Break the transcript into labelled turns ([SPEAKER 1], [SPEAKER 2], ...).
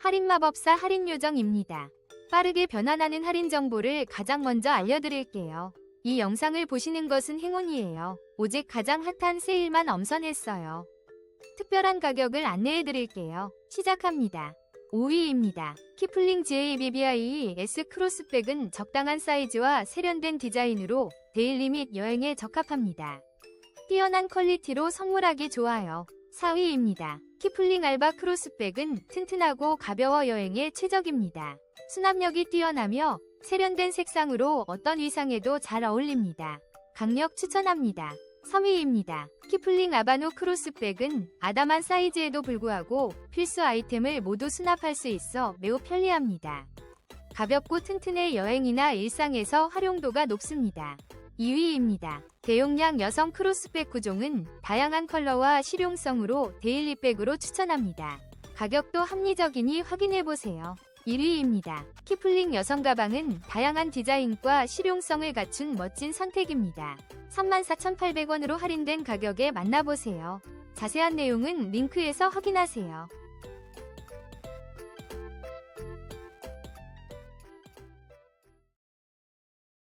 [SPEAKER 1] 할인마법사 할인요정입니다. 빠르게 변환하는 할인 정보를 가장 먼저 알려드릴게요. 이 영상을 보시는 것은 행운이에요. 오직 가장 핫한 세일만 엄선했어요. 특별한 가격을 안내해드릴게요. 시작합니다. 5위입니다. 키플링 JBBI S 크로스백은 적당한 사이즈와 세련된 디자인으로 데일리 및 여행에 적합합니다. 뛰어난 퀄리티로 선물하기 좋아요. 4위입니다. 키플링 알바 크로스백은 튼튼하고 가벼워 여행에 최적입니다. 수납력이 뛰어나며 세련된 색상으로 어떤 의상에도 잘 어울립니다. 강력 추천합니다. 3위입니다. 키플링 아바노 크로스백은 아담한 사이즈에도 불구하고 필수 아이템을 모두 수납할 수 있어 매우 편리합니다. 가볍고 튼튼해 여행이나 일상에서 활용도가 높습니다. 2위입니다. 대용량 여성 크로스백 구종은 다양한 컬러와 실용성으로 데일리백으로 추천합니다. 가격도 합리적이니 확인해보세요. 1위입니다. 키플링 여성 가방은 다양한 디자인과 실용성을 갖춘 멋진 선택입니다. 34,800원으로 할인된 가격에 만나보세요. 자세한 내용은 링크에서 확인하세요.